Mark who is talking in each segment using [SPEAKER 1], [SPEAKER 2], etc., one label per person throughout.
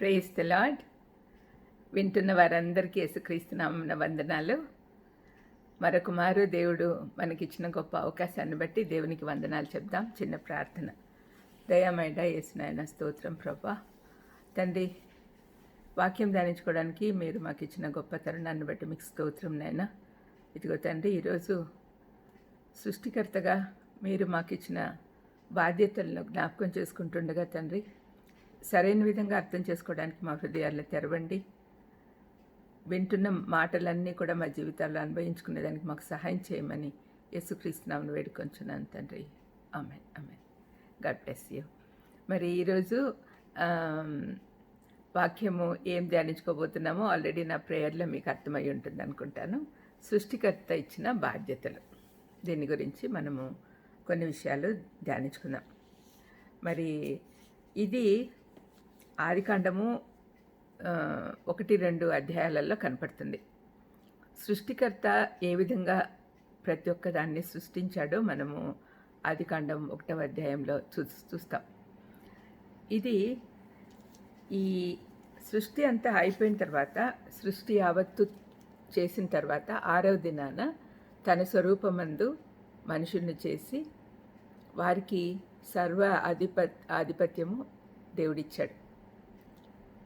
[SPEAKER 1] Praise the lord వింటున్న వారందరికీ యేసుక్రీస్తునామన వందనాలు. మరొక మారు దేవుడు మనకిచ్చిన గొప్ప అవకాశాన్ని బట్టి దేవునికి వందనాలు చెప్దాం. చిన్న ప్రార్థన. దయామైడ యేసునాయన స్తోత్రం ప్రభా. తండ్రి వాక్యం ధ్యానించుకోవడానికి మీరు మాకు ఇచ్చిన గొప్ప తరుణాన్ని బట్టి మీకు స్తోత్రం నాయన. ఇదిగో తండ్రి ఈరోజు సృష్టికర్తగా మీరు మాకు ఇచ్చిన బాధ్యతలను జ్ఞాపకం చేసుకుంటుండగా తండ్రి సరైన విధంగా అర్థం చేసుకోవడానికి మా హృదయాలను తెరవండి. వింటున్న మాటలన్నీ కూడా మా జీవితాల్లో అనుభవించుకునేదానికి మాకు సహాయం చేయమని యేసుక్రీస్తునామను వేడుకొంచున్నాను తండ్రి. Amen amen God bless you. మరి ఈరోజు వాక్యము ఏం ధ్యానించుకోబోతున్నామో ఆల్రెడీ నా ప్రేయర్లో మీకు అర్థమై ఉంటుంది అనుకుంటాను. సృష్టికర్త ఇచ్చిన బాధ్యతలు. దీని గురించి మనము కొన్ని విషయాలు ధ్యానించుకుందాం. మరి ఇది ఆదికాండము ఒకటి రెండు అధ్యాయాలలో కనపడుతుంది. సృష్టికర్త ఏ విధంగా ప్రతి ఒక్క దాన్ని సృష్టించాడో మనము ఆదికాండం ఒకటవ అధ్యాయంలో చూ చూస్తాం. ఇది ఈ సృష్టి అంతా అయిపోయిన తర్వాత సృష్టి యావత్తు చేసిన తర్వాత ఆరవ దినాన తన స్వరూపమందు మనుషుల్ని చేసి వారికి సర్వ అధిప ఆధిపత్యము దేవుడిచ్చాడు.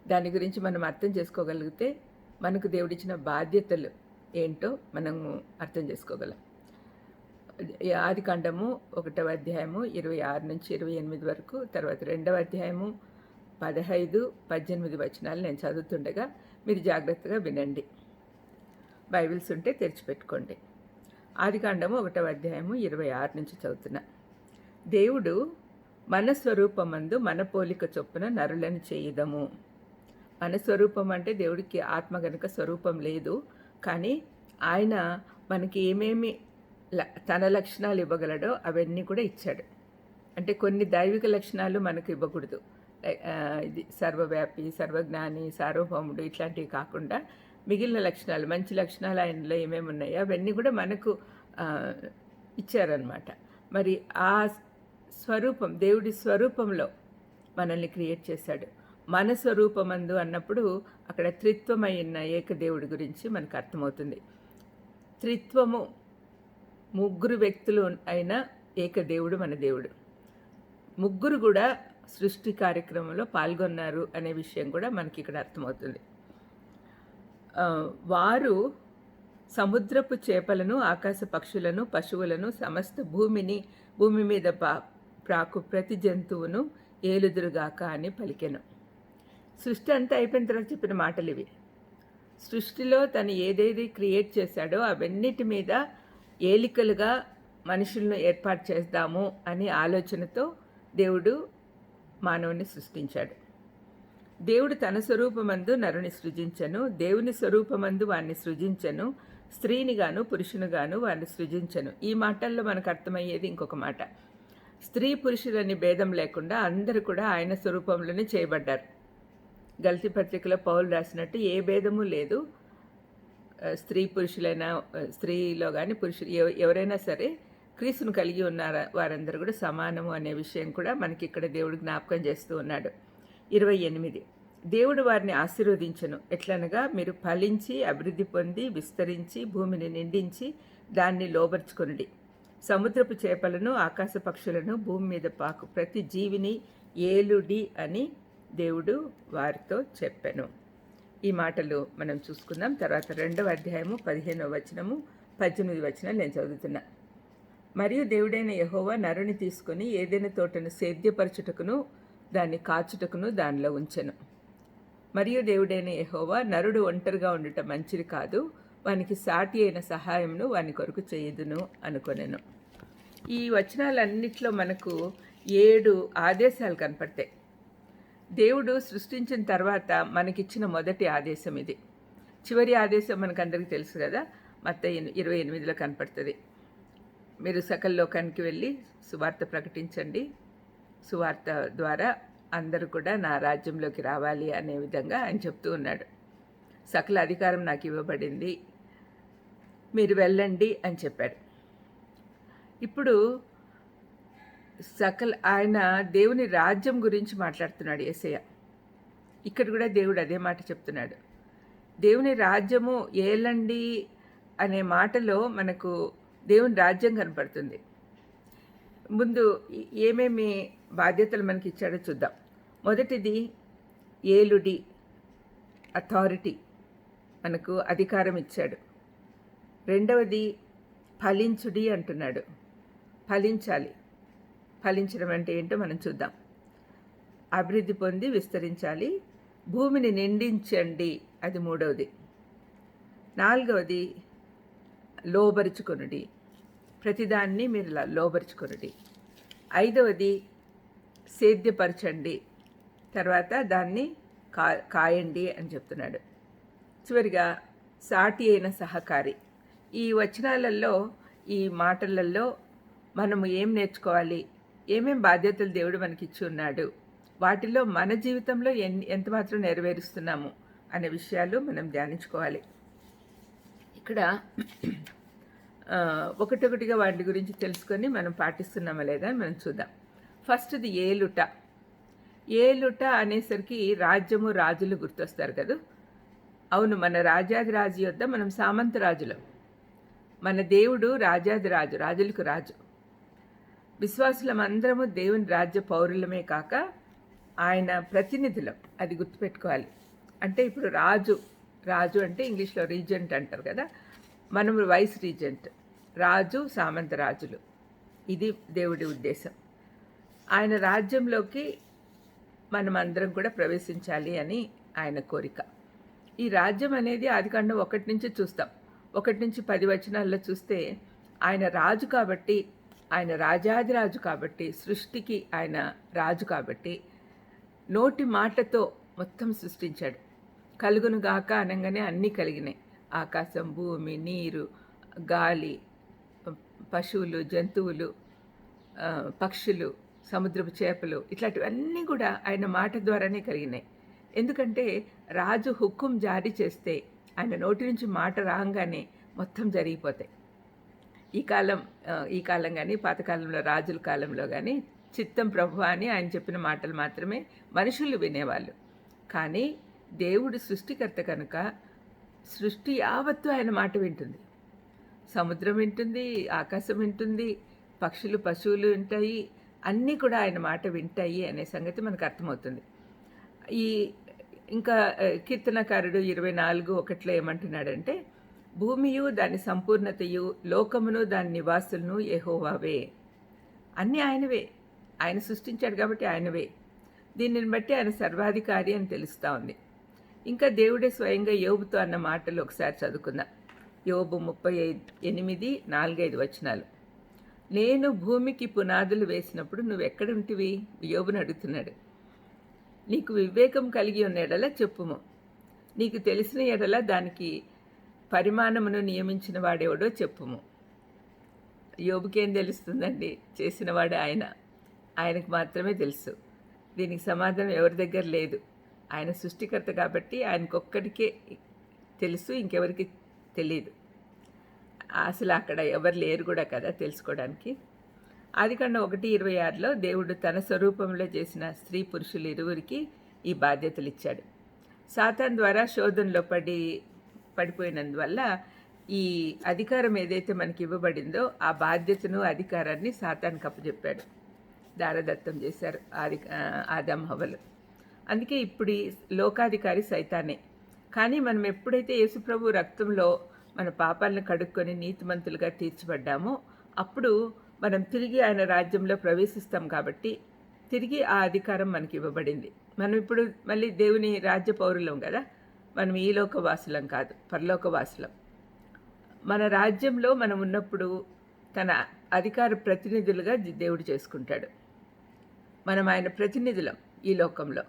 [SPEAKER 1] దాని గురించి మనం అర్థం చేసుకోగలిగితే మనకు దేవుడిచ్చిన బాధ్యతలు ఏంటో మనము అర్థం చేసుకోగలం. ఆది కాండము ఒకటవ అధ్యాయము ఇరవై ఆరు నుంచి ఇరవై ఎనిమిది వరకు తర్వాత రెండవ అధ్యాయము పదహైదు పద్దెనిమిది వచనాలు నేను చదువుతుండగా మీరు జాగ్రత్తగా వినండి. బైబిల్స్ ఉంటే తెరిచిపెట్టుకోండి. ఆది కాండము ఒకటవ అధ్యాయము ఇరవై ఆరు నుంచి చదువుతున్నా. దేవుడు మన స్వరూపమందు మన పోలిక చొప్పున నరులను చేయుదము. మన స్వరూపం అంటే దేవుడికి ఆత్మ గనుక స్వరూపం లేదు. కానీ ఆయన మనకి ఏమేమి ల- తన లక్షణాలు ఇవ్వగలడో అవన్నీ కూడా ఇచ్చాడు. అంటే కొన్ని దైవిక లక్షణాలు మనకు ఇవ్వకూడదు. ఇది సర్వవ్యాపి సర్వజ్ఞాని సార్వభౌముడు ఇట్లాంటివి కాకుండా మిగిలిన లక్షణాలు మంచి లక్షణాలు ఆయనలో ఏమేమి ఉన్నాయో అవన్నీ కూడా మనకు ఇచ్చారనమాట మరి ఆ స్వరూపం దేవుడి స్వరూపంలో మనల్ని క్రియేట్ చేశాడు. మన స్వరూపమందు అన్నప్పుడు అక్కడ త్రిత్వమై ఉన్న ఏకదేవుడి గురించి మనకు అర్థమవుతుంది. త్రిత్వము ముగ్గురు వ్యక్తులు అయిన ఏకదేవుడు మన దేవుడు. ముగ్గురు కూడా సృష్టి కార్యక్రమంలో పాల్గొన్నారు అనే విషయం కూడా మనకి ఇక్కడ అర్థమవుతుంది. వారు సముద్రపు చేపలను ఆకాశ పక్షులను పశువులను సమస్త భూమిని భూమి మీద పా ప్రాకు ప్రతి జంతువును ఏలుదురుగాక అని పలికెను. సృష్టి అంతా అయిపోయిన తర్వాత చెప్పిన మాటలు ఇవి. సృష్టిలో తను ఏదేది క్రియేట్ చేశాడో అవన్నిటి మీద ఏలికలుగా మనుషులను ఏర్పాటు చేద్దాము అనే ఆలోచనతో దేవుడు మానవుని సృష్టించాడు. దేవుడు తన స్వరూపమందు నరుని సృజించను దేవుని స్వరూపమందు వారిని సృజించను స్త్రీనిగాను పురుషునిగాను వారిని సృజించను. ఈ మాటల్లో మనకు అర్థమయ్యేది ఇంకొక మాట. స్త్రీ పురుషులని భేదం లేకుండా అందరూ కూడా ఆయన స్వరూపంలోనే చేయబడ్డారు. గల్తీ పత్రికలో పౌలు రాసినట్టు ఏ భేదము లేదు. స్త్రీ పురుషులైనా స్త్రీలో కానీ పురుషులు ఎవ- ఎవరైనా సరే క్రీస్తును కలిగి ఉన్నారా వారందరూ కూడా సమానము అనే విషయం కూడా మనకి ఇక్కడ దేవుడు జ్ఞాపకం చేస్తూ ఉన్నాడు. ఇరవై ఎనిమిది. దేవుడు వారిని ఆశీర్వదించను. ఎట్లనగా మీరు ఫలించి అభివృద్ధి పొంది విస్తరించి భూమిని నిండించి దాన్ని లోబర్చుకొనుడి. సముద్రపు చేపలను ఆకాశ పక్షులను భూమి మీద పాకు. ప్రతి జీవిని ఏలుడి అని దేవుడు వారితో చెప్పెను. ఈ మాటలు మనం చూసుకుందాం. తర్వాత రెండవ అధ్యాయము పదిహేనవ వచనము పద్దెనిమిది వచనాలు నేను చదువుతున్నా. మరియు దేవుడైన యహోవా నరుని తీసుకొని ఏదైనా తోటను సేద్యపరచుటకును దాన్ని కాచుటకును దానిలో ఉంచెను. మరియు దేవుడైన యహోవా నరుడు ఒంటరిగా ఉండటం మంచిది కాదు వానికి సాటి అయిన సహాయంను వాని కొరకు చేయదును అనుకొనెను. ఈ వచనాలన్నిట్లో మనకు ఏడు ఆదేశాలు కనపడతాయి. దేవుడు సృష్టించిన తర్వాత మనకిచ్చిన మొదటి ఆదేశం ఇది. చివరి ఆదేశం మనకందరికీ తెలుసు కదా? మత్త ఇరవై ఎనిమిదిలో కనపడుతుంది. మీరు సకల లోకానికి వెళ్ళి సువార్త ప్రకటించండి. సువార్త ద్వారా అందరూ కూడా నా రాజ్యంలోకి రావాలి అనే విధంగా ఆయన చెప్తూ ఉన్నాడు. సకల అధికారం నాకు ఇవ్వబడింది. మీరు వెళ్ళండి అని చెప్పాడు. ఇప్పుడు సకల ఆయన దేవుని రాజ్యం గురించి మాట్లాడుతున్నాడు యేసయ్య ఇక్కడ కూడా దేవుడు అదే మాట చెప్తున్నాడు. దేవుని రాజ్యము ఏలండి అనే మాటలో మనకు దేవుని రాజ్యం కనపడుతుంది. ముందు ఏమేమి బాధ్యతలు మనకి ఇచ్చాడో చూద్దాం. మొదటిది ఏలుడి అథారిటీ మనకు అధికారం ఇచ్చాడు. రెండవది ఫలించుడి అంటున్నాడు. ఫలించాలి. ఫలించడం అంటే ఏంటో మనం చూద్దాం. అభివృద్ధి పొంది విస్తరించాలి. భూమిని నిండించండి. అది మూడవది. నాలుగవది లోబరుచుకొనుడి. ప్రతిదాన్ని మీరు లోబరుచుకొనుడి. ఐదవది సేద్యపరచండి. తర్వాత దాన్ని కా కాయండి అని చెప్తున్నాడు. చివరిగా సాటి అయిన సహకారి. ఈ వచనాలలో ఈ మాటలలో మనము ఏం నేర్చుకోవాలి? ఏమేం బాధ్యతలు దేవుడు మనకి ఇచ్చి ఉన్నాడు వాటిలో మన జీవితంలో ఎన్ ఎంత మాత్రం నెరవేరుస్తున్నాము అనే విషయాలు మనం ధ్యానించుకోవాలి. ఇక్కడ ఒకటొకటిగా వాటి గురించి తెలుసుకొని మనం పాటిస్తున్నామా లేదా అని మనం చూద్దాం. ఫస్ట్ది ఏలుట. ఏలుట అనేసరికి రాజ్యము రాజులు గుర్తొస్తారు కదా? అవును మన రాజాది రాజు యొద్ద మనం సామంత రాజులం. మన దేవుడు రాజాది రాజు రాజులకు రాజు. విశ్వాసులం అందరము దేవుని రాజ్య పౌరులమే కాక ఆయన ప్రతినిధులం. అది గుర్తుపెట్టుకోవాలి. అంటే ఇప్పుడు రాజు రాజు అంటే ఇంగ్లీష్లో రీజెంట్ అంటారు కదా? మనము వైస్ రీజెంట్. రాజు సామంత రాజులు. ఇది దేవుడి ఉద్దేశం. ఆయన రాజ్యంలోకి మనం అందరం కూడా ప్రవేశించాలి అని ఆయన కోరిక. ఈ రాజ్యం అనేది ఆదికాండం ఒకటి నుంచి చూస్తాం. ఒకటి నుంచి పది వచనాల్లో చూస్తే ఆయన రాజు కాబట్టి ఆయన రాజాదిరాజు కాబట్టి సృష్టికి ఆయన రాజు కాబట్టి నోటి మాటతో మొత్తం సృష్టించాడు. కలుగును గాక అనగానే అన్నీ కలిగినాయి. ఆకాశం భూమి నీరు గాలి పశువులు జంతువులు పక్షులు సముద్రపు చేపలు ఇట్లాంటివన్నీ కూడా ఆయన మాట ద్వారానే కలిగినాయి. ఎందుకంటే రాజు హుక్కుం జారీ చేస్తే ఆయన నోటి నుంచి మాట రాగానే మొత్తం జరిగిపోతాయి. ఈ కాలం ఈ కాలం కానీ పాతకాలంలో రాజుల కాలంలో కానీ చిత్తం ప్రభు అని ఆయన చెప్పిన మాటలు మాత్రమే మనుషులు వినేవాళ్ళు. కానీ దేవుడు సృష్టికర్త కనుక సృష్టి యావత్తు ఆయన మాట వింటుంది. సముద్రం వింటుంది ఆకాశం వింటుంది పక్షులు పశువులు వింటాయి అన్నీ కూడా ఆయన మాట వింటాయి అనే సంగతి మనకు అర్థమవుతుంది. ఈ ఇంకా కీర్తనకారుడు ఇరవై నాలుగు ఒకట్లో ఏమంటున్నాడంటే భూమియు దాని సంపూర్ణతయు లోకమును దాని నివాసులను ఎహోవావే అన్నీ ఆయనవే. ఆయన సృష్టించాడు కాబట్టి ఆయనవే. దీనిని బట్టి ఆయన సర్వాధికారి అని తెలుస్తూ ఉంది. ఇంకా దేవుడే స్వయంగా యోబుతో అన్న మాటలు ఒకసారి చదువుకుందాం. యోబు ముప్పై ఐదు ఎనిమిది నాలుగైదు వచనాలు. నేను భూమికి పునాదులు వేసినప్పుడు నువ్వు ఎక్కడుంటివి యోబుని అడుగుతున్నాడు. నీకు వివేకం కలిగి ఉన్న ఎడల చెప్పుము. నీకు తెలిసిన ఎడల దానికి పరిమాణమును నియమించిన వాడేవాడో చెప్పుము. యోబుకేం తెలుస్తుందండి? చేసినవాడు ఆయన. ఆయనకు మాత్రమే తెలుసు. దీనికి సమాధానం ఎవరి దగ్గర లేదు. ఆయన సృష్టికర్త కాబట్టి ఆయనకొక్కడికే తెలుసు ఇంకెవరికి తెలియదు అసలు అక్కడ ఎవరు లేరు కూడా కదా తెలుసుకోవడానికి. ఆదికాండ ఒకటి ఇరవై ఆరులో దేవుడు తన స్వరూపంలో చేసిన స్త్రీ పురుషులు ఇరువురికి ఈ బాధ్యతలు ఇచ్చాడు సాతాన్ ద్వారా శోధనలో పడి పడిపోయినందువల్ల ఈ అధికారం ఏదైతే మనకి ఇవ్వబడిందో ఆ బాధ్యతను అధికారాన్ని సాతాన్ అప్పచెప్పాడు దారదత్తం చేశారు ఆది ఆదం హవలు. అందుకే ఇప్పుడు లోకాధికారి సైతానే. కానీ మనం ఎప్పుడైతే యేసుప్రభు రక్తంలో మన పాపాలను కడుక్కొని నీతిమంతులుగా తీర్చబడ్డామో అప్పుడు మనం తిరిగి ఆయన రాజ్యంలో ప్రవేశిస్తాం కాబట్టి తిరిగి ఆ అధికారం మనకి ఇవ్వబడింది. మనం ఇప్పుడు మళ్ళీ దేవుని రాజ్య పౌరులం కదా మనం ఈ లోకవాసులం కాదు పరలోకవాసులం. మన రాజ్యంలో మనం ఉన్నప్పుడు తన అధికార ప్రతినిధులుగా దేవుడు చేసుకుంటాడు. మనం ఆయన ప్రతినిధులం ఈ లోకంలో.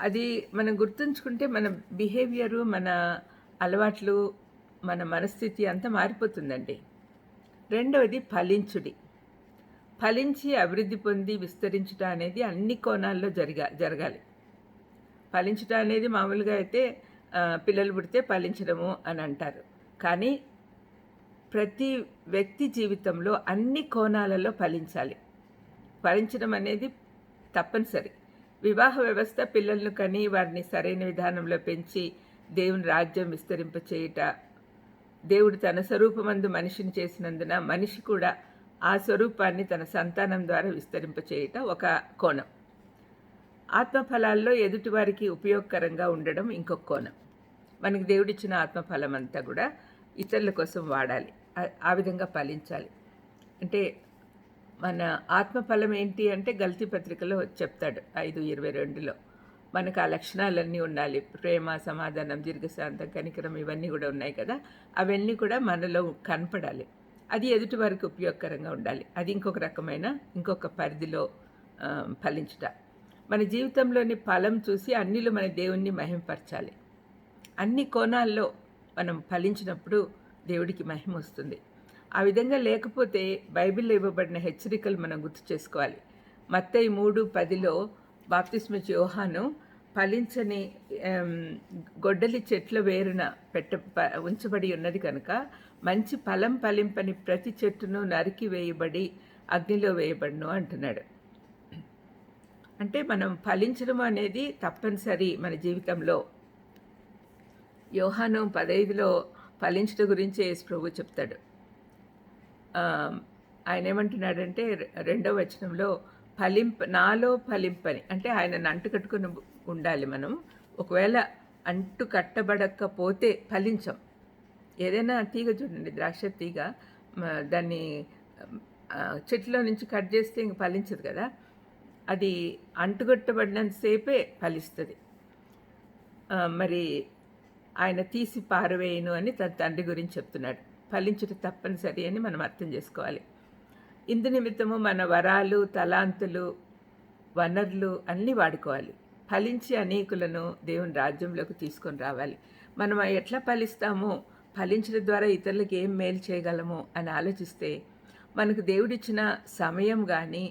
[SPEAKER 1] అది మనం గుర్తుంచుకుంటే మన బిహేవియరు మన అలవాట్లు మన మనస్థితి అంతా మారిపోతుందండి. రెండవది ఫలించుడి. ఫలించి అభివృద్ధి పొంది విస్తరించుట అనేది అన్ని కోణాల్లో జరిగా జరగాలి. ఫలించుట అనేది మామూలుగా అయితే పిల్లలు పుడితే ఫలించడము అని అంటారు. కానీ ప్రతి వ్యక్తి జీవితంలో అన్ని కోణాలలో ఫలించాలి. ఫలించడం అనేది తప్పనిసరి. వివాహ వ్యవస్థ పిల్లలను కని వారిని సరైన విధానంలో పెంచి దేవుని రాజ్యం విస్తరింపచేయుట దేవుడు తన స్వరూపమందు మనిషిని చేసినందున మనిషి కూడా ఆ స్వరూపాన్ని తన సంతానం ద్వారా విస్తరింపచేయుట ఒక కోణం. ఆత్మఫలాల్లో ఎదుటివారికి ఉపయోగకరంగా ఉండడం ఇంకొక కోణం. మనకి దేవుడిచ్చిన ఆత్మఫలం అంతా కూడా ఇతరుల కోసం వాడాలి. ఆ- విధంగా ఫలించాలి. అంటే మన ఆత్మఫలం ఏంటి అంటే గల్తీ పత్రికలో చెప్తాడు ఐదు ఇరవై రెండులో. మనకు ఆ లక్షణాలన్నీ ఉండాలి. ప్రేమ సమాధానం దీర్ఘశాంతం కనికరం ఇవన్నీ కూడా ఉన్నాయి కదా. అవన్నీ కూడా మనలో కనపడాలి. అది ఎదుటి వారికి ఉపయోగకరంగా ఉండాలి. అది ఇంకొక రకమైన ఇంకొక పరిధిలో ఫలించట. మన జీవితంలోని ఫలం చూసి అన్నిలో మన దేవుణ్ణి మహింపరచాలి. అన్ని కోణాల్లో మనం ఫలించినప్పుడు దేవుడికి మహిమ వస్తుంది. ఆ విధంగా లేకపోతే బైబిల్లో ఇవ్వబడిన హెచ్చరికలు మనం గుర్తు చేసుకోవాలి. మత్తయి మూడు పదిలో బాప్తిస్మిచ్ యోహాను ఫలించని గొడ్డలి చెట్ల వేరున పెట్ట ఉంచబడి ఉన్నది కనుక మంచి ఫలం ఫలింపని ప్రతి చెట్టును నరికి వేయబడి అగ్నిలో వేయబడును అంటున్నాడు. అంటే మనం ఫలించడం అనేది తప్పనిసరి మన జీవితంలో. యోహాను పదైదులో ఫలించడం గురించి యేసు ప్రభు చెప్తాడు. ఆయన ఏమంటున్నాడంటే రెండవ వచనంలో ఫలింప నాలో ఫలింపని అంటే ఆయనను అంటు కట్టుకుని ఉండాలి మనం. ఒకవేళ అంటు కట్టబడకపోతే ఫలించం. ఏదైనా తీగ చూడండి ద్రాక్ష తీగ దాన్ని చెట్లో నుంచి కట్ చేస్తే ఇంక ఫలించదు కదా. అది అంటుగట్టబడినంతసేపే ఫలిస్తుంది. మరి ఆయన తీసి పారవేయను అని తన తండ్రి గురించి చెప్తున్నాడు. ఫలించుట తప్పనిసరి అని మనం అర్థం చేసుకోవాలి. ఇందు నిమిత్తము మన వరాలు తలాంతులు వనరులు అన్నీ వాడుకోవాలి. ఫలించి అనేకులను దేవుని రాజ్యంలోకి తీసుకొని రావాలి. మనం ఎట్లా ఫలిస్తామో? ఫలించడం ద్వారా ఇతరులకు ఏం మేలు చేయగలము అని ఆలోచిస్తే మనకు దేవుడిచ్చిన సమయం కానీ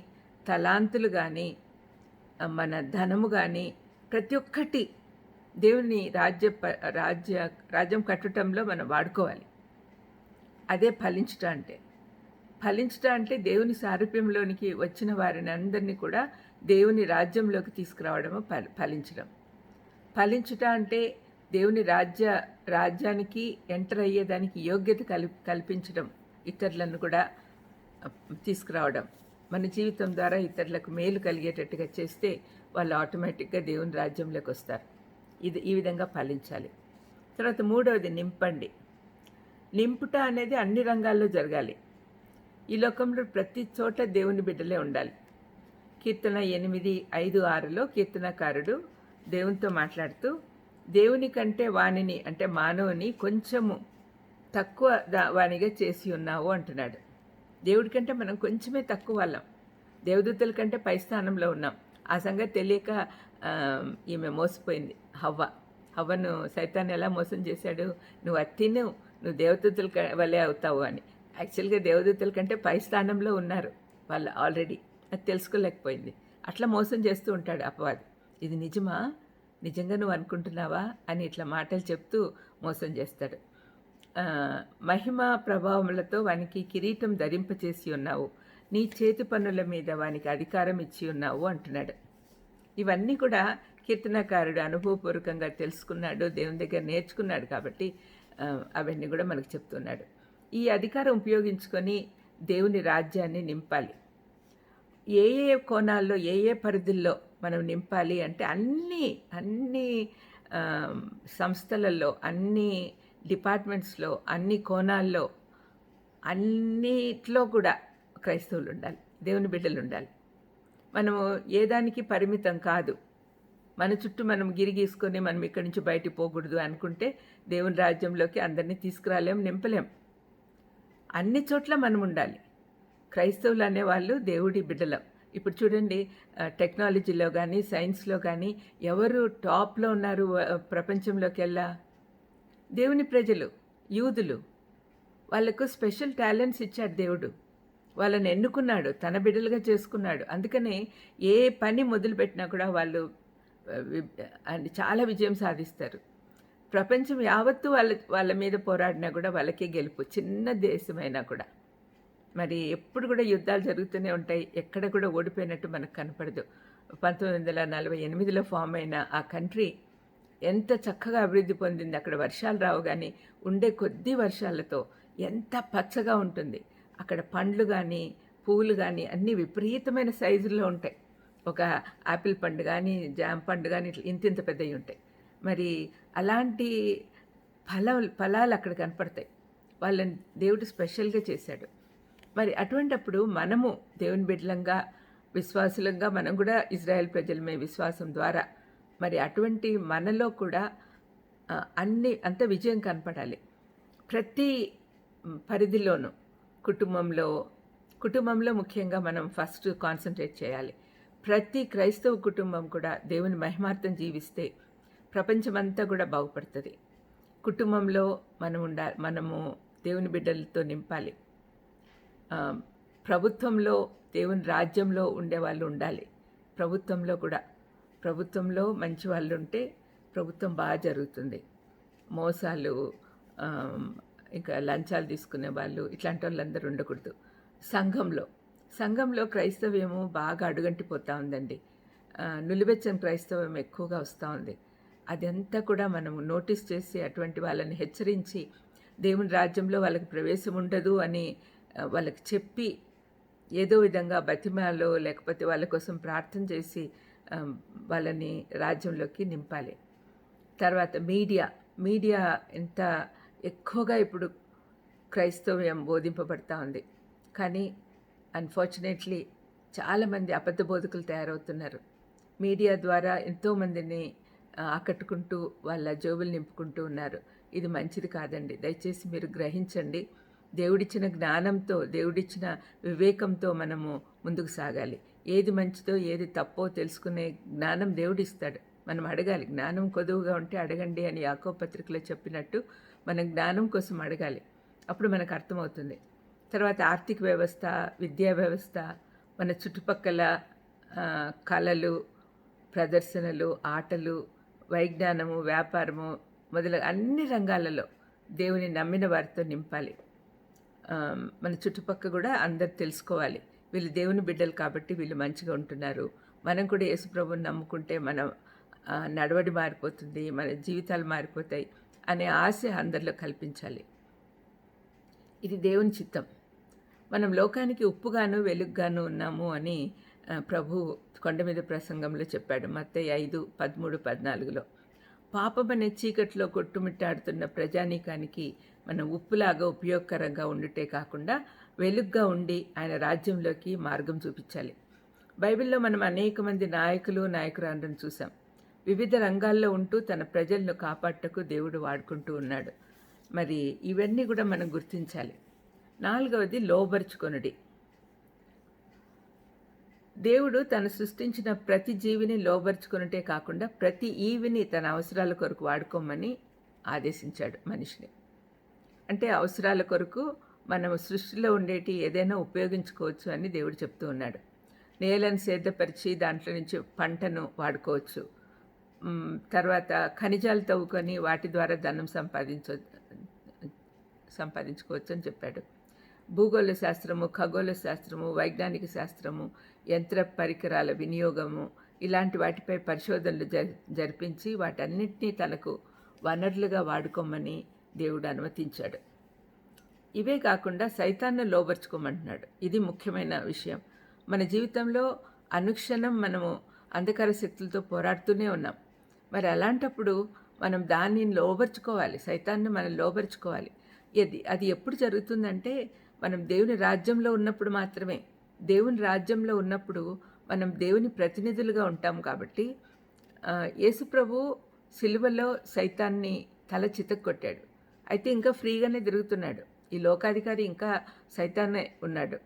[SPEAKER 1] తలాంతులు కానీ మన ధనము కానీ ప్రతి ఒక్కటి దేవుని రాజ్య ప- రాజ్య రాజ్యం కట్టడంలో మనం వాడుకోవాలి. అదే ఫలించటం అంటే. ఫలించటం అంటే దేవుని సారూప్యంలోనికి వచ్చిన వారిని అందరినీ కూడా దేవుని రాజ్యంలోకి తీసుకురావడము ఫల ఫలించడం. ఫలించుట అంటే దేవుని రాజ్య రాజ్యానికి ఎంటర్ అయ్యేదానికి యోగ్యత కల్పించడం ఇతరులను కూడా తీసుకురావడం. మన జీవితం ద్వారా ఇతరులకు మేలు కలిగేటట్టుగా చేస్తే వాళ్ళు ఆటోమేటిక్గా దేవుని రాజ్యంలోకి వస్తారు. ఇది ఈ విధంగా ఫలించాలి తర్వాత మూడవది నింపండి. నింపుట అనేది అన్ని రంగాల్లో జరగాలి. ఈ లోకంలో ప్రతి చోట దేవుని బిడ్డలే ఉండాలి. కీర్తన ఎనిమిది ఐదు ఆరులో కీర్తనకారుడు దేవునితో మాట్లాడుతూ దేవుని కంటే వానిని అంటే మానవుని కొంచెము తక్కువ వాణిగా వానిగా చేసి ఉన్నావు అంటున్నాడు. దేవుడి కంటే మనం కొంచెమే తక్కువ వాళ్ళం. దేవదూతల కంటే పై స్థానంలో ఉన్నాం. ఆ సంగతి తెలియక ఈమె మోసపోయింది. హవ్వ. హవ్వను సైతాన్ని ఎలా మోసం చేశాడు? నువ్వు అత్తిను నువ్వు దేవదూతల వల్లే అవుతావు అని. యాక్చువల్గా దేవదూతల కంటే పై స్థానంలో ఉన్నారు వాళ్ళు ఆల్రెడీ. అది తెలుసుకోలేకపోయింది. అట్లా మోసం చేస్తూ ఉంటాడు అపవాది. ఇది నిజమా? నిజంగా నువ్వు అనుకుంటున్నావా? అని ఇట్లా మాటలు చెప్తూ మోసం చేస్తాడు. మహిమ ప్రభావములతో వానికి కిరీటం ధరింపచేసి ఉన్నావు. నీ చేతి పనుల మీద వానికి అధికారం ఇచ్చి ఉన్నావు అంటున్నాడు. ఇవన్నీ కూడా కీర్తనకారుడు అనుభవపూర్వకంగా తెలుసుకున్నాడు దేవుని దగ్గర నేర్చుకున్నాడు కాబట్టి అవన్నీ కూడా మనకు చెప్తున్నాడు. ఈ అధికారం ఉపయోగించుకొని దేవుని రాజ్యాన్ని నింపాలి. ఏ ఏ కోణాల్లో ఏ ఏ పరిధుల్లో మనం నింపాలి అంటే అన్ని అన్ని సంస్థలలో అన్ని డిపార్ట్మెంట్స్లో అన్ని కోణాల్లో అన్నిట్లో కూడా క్రైస్తవులు ఉండాలి దేవుని బిడ్డలు ఉండాలి. మనము ఏ దానికి పరిమితం కాదు. మన చుట్టూ మనం గిరి గీసుకొని మనం ఇక్కడి నుంచి బయటికి పోకూడదు అనుకుంటే దేవుని రాజ్యంలోకి అందరినీ తీసుకురాలేం నింపలేం. అన్ని చోట్ల మనం ఉండాలి. క్రైస్తవులు అనేవాళ్ళు దేవుడి బిడ్డలం. ఇప్పుడు చూడండి టెక్నాలజీలో కానీ సైన్స్లో కానీ ఎవరు టాప్లో ఉన్నారు ప్రపంచంలోకెల్లా? ప్రపంచంలోకి వెళ్ళా దేవుని ప్రజలు యూదులు వాళ్ళకు స్పెషల్ టాలెంట్స్ ఇచ్చాడు దేవుడు. వాళ్ళని ఎన్నుకున్నాడు తన బిడ్డలుగా చేసుకున్నాడు. అందుకనే ఏ పని మొదలుపెట్టినా కూడా వాళ్ళు చాలా విజయం సాధిస్తారు. ప్రపంచం యావత్తు వాళ్ళ వాళ్ళ మీద పోరాడినా కూడా వాళ్ళకే గెలుపు చిన్న దేశమైనా కూడా. మరి ఎప్పుడు కూడా యుద్ధాలు జరుగుతూనే ఉంటాయి ఎక్కడ కూడా ఓడిపోయినట్టు మనకు కనపడదు. పంతొమ్మిది వందల నలభై ఎనిమిదిలో ఫామ్ అయిన ఆ కంట్రీ ఎంత చక్కగా అభివృద్ధి పొందింది అక్కడ వర్షాలు రావు కానీ ఉండే కొద్ది వర్షాలతో ఎంత పచ్చగా ఉంటుంది. అక్కడ పండ్లు కానీ పువ్వులు కానీ అన్నీ విపరీతమైన సైజుల్లో ఉంటాయి. ఒక ఆపిల్ పండు కానీ జామ్ పండు కానీ ఇట్లా ఇంత ఇంత పెద్దవి ఉంటాయి. మరి అలాంటి ఫల ఫలాలు అక్కడ కనపడతాయి. వాళ్ళని దేవుడు స్పెషల్గా చేశాడు. మరి అటువంటప్పుడు మనము దేవుని బిడ్డలంగా విశ్వాసులంగా మనం కూడా ఇజ్రాయెల్ ప్రజలమే విశ్వాసం ద్వారా మరి అటువంటి మనలో కూడా అన్ని అంత విజయం కనపడాలి. ప్రతి పరిధిలోనూ కుటుంబంలో కుటుంబంలో ముఖ్యంగా మనం ఫస్ట్ కాన్సన్ట్రేట్ చేయాలి. ప్రతి క్రైస్తవ కుటుంబం కూడా దేవుని మహిమార్థం జీవిస్తే ప్రపంచమంతా కూడా బాగుపడుతుంది. కుటుంబంలో మనం ఉండా మనము దేవుని బిడ్డలతో నింపాలి. ప్రభుత్వంలో దేవుని రాజ్యంలో ఉండే వాళ్ళు ఉండాలి. ప్రభుత్వంలో కూడా ప్రభుత్వంలో మంచి వాళ్ళు ఉంటే ప్రభుత్వం బాగా జరుగుతుంది. మోసాలు ఇంకా లంచాలు తీసుకునే వాళ్ళు ఇట్లాంటి వాళ్ళందరూ ఉండకూడదు. సంఘంలో సంఘంలో క్రైస్తవ్యము బాగా అడుగంటిపోతూ ఉందండి. నులిబెచ్చని నులివెచ్చని క్రైస్తవం ఎక్కువగా వస్తూ ఉంది. అదంతా కూడా మనము నోటీస్ చేసి అటువంటి వాళ్ళని హెచ్చరించి దేవుని రాజ్యంలో వాళ్ళకి ప్రవేశం ఉండదు అని వాళ్ళకి చెప్పి ఏదో విధంగా బతిమాలో లేకపోతే వాళ్ళ కోసం ప్రార్థన చేసి వాళ్ళని రాజ్యంలోకి నింపాలి. తర్వాత మీడియా. మీడియా ఎంత ఎక్కువగా ఇప్పుడు క్రైస్తవ్యం బోధింపబడతా ఉంది. కానీ అన్ఫార్చునేట్లీ చాలామంది అబద్ధ బోధకులు తయారవుతున్నారు. మీడియా ద్వారా ఎంతోమందిని ఆకట్టుకుంటూ వాళ్ళ జోబులు నింపుకుంటూ ఉన్నారు. ఇది మంచిది కాదండి. దయచేసి మీరు గ్రహించండి. దేవుడిచ్చిన జ్ఞానంతో దేవుడిచ్చిన వివేకంతో మనము ముందుకు సాగాలి. ఏది మంచిదో ఏది తప్పో తెలుసుకునే జ్ఞానం దేవుడిస్తాడు. మనం అడగాలి జ్ఞానం కొదువుగా ఉంటే అడగండి అని యాకో పత్రికలో చెప్పినట్టు మనం జ్ఞానం కోసం అడగాలి. అప్పుడు మనకు అర్థమవుతుంది. తర్వాత ఆర్థిక వ్యవస్థ విద్యా వ్యవస్థ మన చుట్టుపక్కల కళలు ప్రదర్శనలు ఆటలు వైజ్ఞానము వ్యాపారము మొదలగు అన్ని రంగాలలో దేవుని నమ్మిన వారితో నింపాలి. మన చుట్టుపక్క కూడా అందరు తెలుసుకోవాలి. వీళ్ళు దేవుని బిడ్డలు కాబట్టి వీళ్ళు మంచిగా ఉంటున్నారు. మనం కూడా యేసుప్రభుని నమ్ముకుంటే మనం నడవడి మారిపోతుంది మన జీవితాలు మారిపోతాయి అనే ఆశ అందరిలో కల్పించాలి. ఇది దేవుని చిత్తం. మనం లోకానికి ఉప్పుగాను వెలుగుగాను ఉన్నాము అని ప్రభు కొండ మీద ప్రసంగంలో చెప్పాడు. మత్తయి ఐదు పదమూడు పద్నాలుగులో. పాపం అనే చీకట్లో కొట్టుమిట్టాడుతున్న ప్రజానీకానికి మనం ఉప్పులాగా ఉపయోగకరంగా ఉండుటే కాకుండా వెలుగ్గా ఉండి ఆయన రాజ్యంలోకి మార్గం చూపించాలి. బైబిల్లో మనం అనేక మంది నాయకులు నాయకురాలను చూసాం వివిధ రంగాల్లో ఉంటూ తన ప్రజలను కాపాడటకు దేవుడు వాడుకుంటూ ఉన్నాడు. మరి ఇవన్నీ కూడా మనం గుర్తించాలి. నాలుగవది లోబరుచుకొనుడి. దేవుడు తను సృష్టించిన ప్రతి జీవిని లోబరుచుకున్నట్టే కాకుండా ప్రతి ఈవిని తన అవసరాల కొరకు వాడుకోమని ఆదేశించాడు మనిషిని. అంటే అవసరాల కొరకు మనం సృష్టిలో ఉండేటి ఏదైనా ఉపయోగించుకోవచ్చు అని దేవుడు చెప్తూ ఉన్నాడు. నేలను సేద్యపరిచి దాంట్లో నుంచి పంటను వాడుకోవచ్చు. తర్వాత ఖనిజాలు తవ్వుకొని వాటి ద్వారా ధనం సంపాదించ సంపాదించుకోవచ్చు అని చెప్పాడు. భూగోళ శాస్త్రము ఖగోళ శాస్త్రము వైజ్ఞానిక శాస్త్రము యంత్ర పరికరాల వినియోగము ఇలాంటి వాటిపై పరిశోధనలు జరిపించి వాటన్నిటినీ తనకు వనరులుగా వాడుకోమని దేవుడు అనుమతించాడు. ఇవే కాకుండా సైతాన్ని లోబర్చుకోమంటున్నాడు. ఇది ముఖ్యమైన విషయం. మన జీవితంలో అనుక్షణం మనము అంధకార శక్తులతో పోరాడుతూనే ఉన్నాం. మరి అలాంటప్పుడు మనం దాన్ని లోబర్చుకోవాలి. సైతాన్ని మనం లోబర్చుకోవాలి. ఇది అది ఎప్పుడు జరుగుతుందంటే మనం దేవుని రాజ్యంలో ఉన్నప్పుడు మాత్రమే. దేవుని రాజ్యంలో ఉన్నప్పుడు మనం దేవుని ప్రతినిధులుగా ఉంటాం కాబట్టి యేసుప్రభు సిలువలో సైతాన్ని తల చితక్కొట్టాడు. అయితే ఇంకా ఫ్రీగానే తిరుగుతున్నాడు. ఈ లోకాధికారి ఇంకా సైతాన్నే ఉన్నాడు.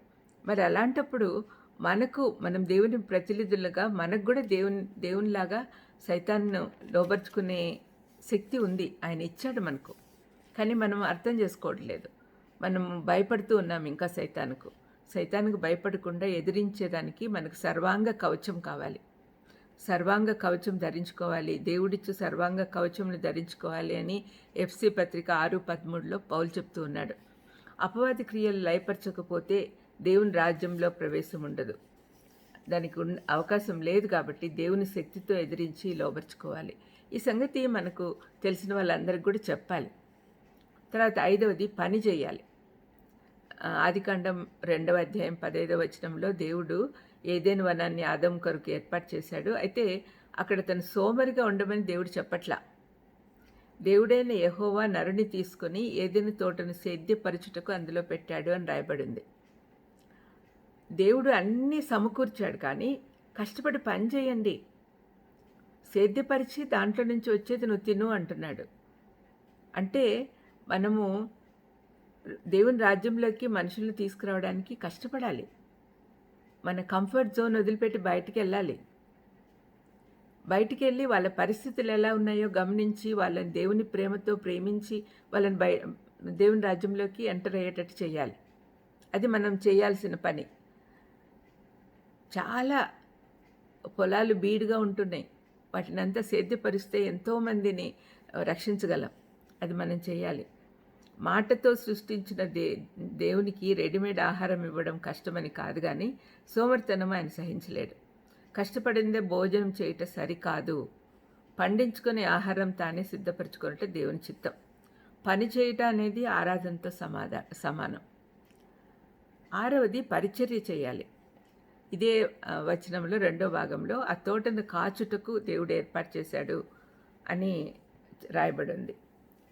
[SPEAKER 1] మరి అలాంటప్పుడు మనకు మనం దేవుని ప్రతినిధులుగా మనకు కూడా దేవుని దేవునిలాగా సైతాన్ను లోబర్చుకునే శక్తి ఉంది. ఆయన ఇచ్చాడు మనకు. కానీ మనం అర్థం చేసుకోవట్లేదు మనం భయపడుతూ ఉన్నాం ఇంకా సైతానుకు. సైతానికి భయపడకుండా ఎదిరించేదానికి మనకు సర్వాంగ కవచం కావాలి. సర్వాంగ కవచం ధరించుకోవాలి. దేవుడిచ్చు సర్వాంగ కవచంను ధరించుకోవాలి అని ఎఫ్సి పత్రిక ఆరు పదమూడులో పౌలు చెప్తూ ఉన్నాడు. అపవాది క్రియలు లయపరచకపోతే దేవుని రాజ్యంలో ప్రవేశం ఉండదు. దానికి ఉన్న అవకాశం లేదు కాబట్టి దేవుని శక్తితో ఎదిరించి లోపరుచుకోవాలి ఈ సంగతి మనకు తెలిసిన వాళ్ళందరికీ కూడా చెప్పాలి. తర్వాత ఐదవది పని చేయాలి. ఆదికాండం రెండవ అధ్యాయం పదైదవ వచనంలో దేవుడు ఏదైనా వనాన్ని ఆదం కొరకు ఏర్పాటు చేశాడు. అయితే అక్కడ తను సోమరిగా ఉండమని దేవుడు చెప్పట్లా. దేవుడైన యహోవా నరుని తీసుకుని ఏదైనా తోటను సేద్యపరచుటకు అందులో పెట్టాడు అని రాయబడింది. దేవుడు అన్నీ సమకూర్చాడు కానీ కష్టపడి పని చేయండి. సేద్యపరిచి దాంట్లో నుంచి వచ్చేది నువ్వు తిను అంటున్నాడు. అంటే మనము దేవుని రాజ్యంలోకి మనుషులను తీసుకురావడానికి కష్టపడాలి. మన కంఫర్ట్ జోన్ వదిలిపెట్టి బయటికి వెళ్ళాలి. బయటికి వెళ్ళి వాళ్ళ పరిస్థితులు ఎలా ఉన్నాయో గమనించి వాళ్ళని దేవుని ప్రేమతో ప్రేమించి వాళ్ళని బయ దేవుని రాజ్యంలోకి ఎంటర్ అయ్యేటట్టు చేయాలి. అది మనం చేయాల్సిన పని. చాలా పొలాలు బీడుగా ఉంటున్నాయి. వాటిని అంతా సేద్యపరిస్తే ఎంతోమందిని రక్షించగలం. అది మనం చేయాలి. మాటతో సృష్టించిన దే దేవునికి రెడీమేడ్ ఆహారం ఇవ్వడం కష్టమని కాదు కానీ సోమర్తనం ఆయన సహించలేడు. కష్టపడిందే భోజనం చేయట సరికాదు. పండించుకునే ఆహారం తానే సిద్ధపరచుకున్నట్టే దేవుని చిత్తం. పని చేయటం అనేది ఆరాధనతో సమాధా సమానం. ఆరవది పరిచర్య చేయాలి. ఇదే వచనంలో రెండో భాగంలో ఆ తోటను కాచుటకు దేవుడు ఏర్పాటు చేశాడు అని రాయబడి ఉంది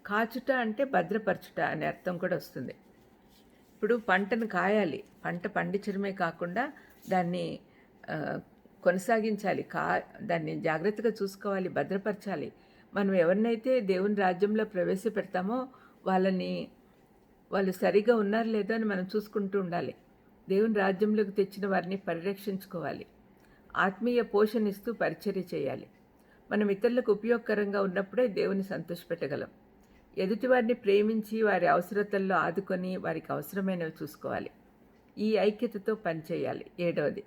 [SPEAKER 1] కాచుట అంటే భద్రపరచుట అనే అర్థం కూడా వస్తుంది. ఇప్పుడు పంటను కాయాలి. పంట పండించడమే కాకుండా దాన్ని కొనసాగించాలి. కా దాన్ని జాగ్రత్తగా చూసుకోవాలి భద్రపరచాలి. మనం ఎవరినైతే దేవుని రాజ్యంలో ప్రవేశపెడతామో వాళ్ళని వాళ్ళు సరిగా ఉన్నారు లేదో అని మనం చూసుకుంటూ ఉండాలి. దేవుని రాజ్యంలోకి తెచ్చిన వారిని పరిరక్షించుకోవాలి. ఆత్మీయ పోషణిస్తూ పరిచర్య చేయాలి. మనం ఇతరులకు ఉపయోగకరంగా ఉన్నప్పుడే దేవుని సంతోషపెట్టగలం. ఎదుటివారిని ప్రేమించి వారి అవసరతల్లో ఆదుకొని వారికి అవసరమైనవి చూసుకోవాలి. ఈ ఐక్యతతో పనిచేయాలి. ఏడవది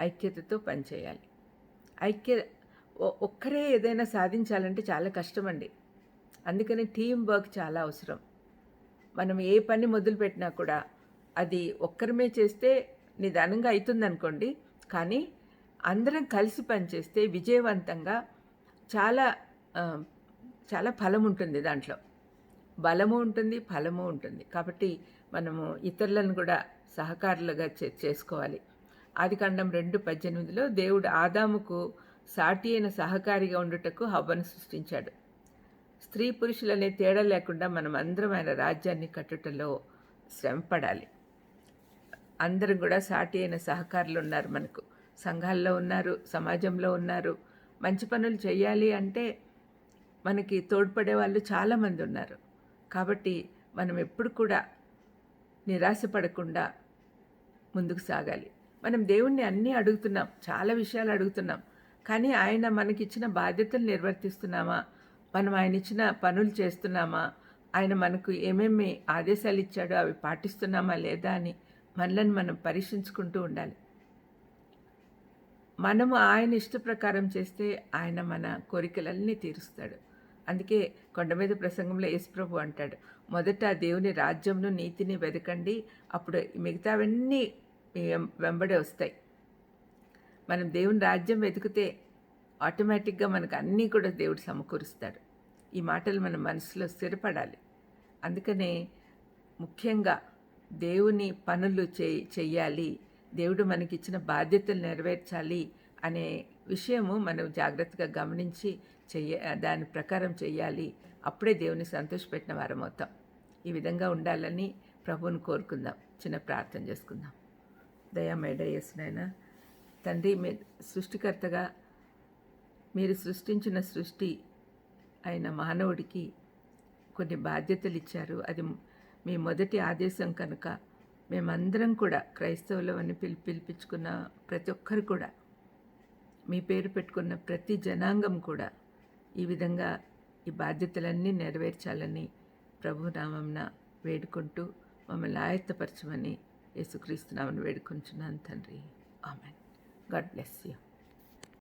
[SPEAKER 1] ఐక్యతతో పనిచేయాలి. ఐక్య ఒక్కరే ఏదైనా సాధించాలంటే చాలా కష్టమండి. అందుకని టీం వర్క్ చాలా అవసరం. మనం ఏ పని మొదలుపెట్టినా కూడా అది ఒక్కరమే చేస్తే నిదానంగా అవుతుంది అనుకోండి కానీ అందరం కలిసి పనిచేస్తే విజయవంతంగా చాలా చాలా ఫలం ఉంటుంది దాంట్లో. బలము ఉంటుంది ఫలము ఉంటుంది. కాబట్టి మనము ఇతరులను కూడా సహకారులుగా చే చేసుకోవాలి. ఆదికాండం రెండు పద్దెనిమిదిలో దేవుడు ఆదాముకు సాటి అయిన సహకారిగా ఉండుటకు హవ్వను సృష్టించాడు. స్త్రీ పురుషులనే తేడా లేకుండా మనం అందరం ఆయన రాజ్యాన్ని కట్టుటలో శ్రమపడాలి. అందరం కూడా సాటి అయిన సహకారులు ఉన్నారు మనకు. సంఘాల్లో ఉన్నారు సమాజంలో ఉన్నారు. మంచి పనులు చేయాలి అంటే మనకి తోడ్పడే వాళ్ళు చాలామంది ఉన్నారు. కాబట్టి మనం ఎప్పుడు కూడా నిరాశపడకుండా ముందుకు సాగాలి. మనం దేవుణ్ణి అన్నీ అడుగుతున్నాం చాలా విషయాలు అడుగుతున్నాం. కానీ ఆయన మనకిచ్చిన బాధ్యతలు నిర్వర్తిస్తున్నామా? మనం ఆయన ఇచ్చిన పనులు చేస్తున్నామా? ఆయన మనకు ఏమేమి ఆదేశాలు ఇచ్చాడో అవి పాటిస్తున్నామా లేదా అని మనలను మనం పరీక్షించుకుంటూ ఉండాలి. మనము ఆయన ఇష్ట ప్రకారం చేస్తే ఆయన మన కోరికలన్నీ తీరుస్తాడు. అందుకే కొండ మీద ప్రసంగంలో యేసుప్రభు అంటాడు మొదట దేవుని రాజ్యంను నీతిని వెదకండి అప్పుడు మిగతావన్నీ వెంబడే వస్తాయి. మనం దేవుని రాజ్యం వెతికితే ఆటోమేటిక్గా మనకు అన్నీ కూడా దేవుడు సమకూరుస్తాడు. ఈ మాటలు మన మనసులో స్థిరపడాలి. అందుకనే ముఖ్యంగా దేవుని పనులు చెయ్యాలి. దేవుడు మనకిచ్చిన బాధ్యతలు నెరవేర్చాలి అనే విషయము మనం జాగ్రత్తగా గమనించి చెయ్య దాని ప్రకారం చెయ్యాలి. అప్పుడే దేవుని సంతోషపెట్టిన వారం అవుతాం ఈ విధంగా ఉండాలని ప్రభువుని కోరుకుందాం. చిన్న ప్రార్థన చేసుకుందాం. దయామేడ నాయన తండ్రి మీ సృష్టికర్తగా మీరు సృష్టించిన సృష్టి అయిన మానవుడికి కొన్ని బాధ్యతలు ఇచ్చారు అది మీ మొదటి ఆదేశం కనుక మేమందరం కూడా క్రైస్తవులు అని పిలి పిలిపించుకున్న ప్రతి ఒక్కరు కూడా మీ పేరు పెట్టుకున్న ప్రతి జనాంగం కూడా ఈ విధంగా ఈ బాధ్యతలన్నీ నెరవేర్చాలని ప్రభునామంన వేడుకుంటూ మమ్మల్ని ఆయత్తపరచమని యేసుక్రీస్తునామని వేడుకుంటున్నాను తండ్రి. ఆమెన్. God bless you.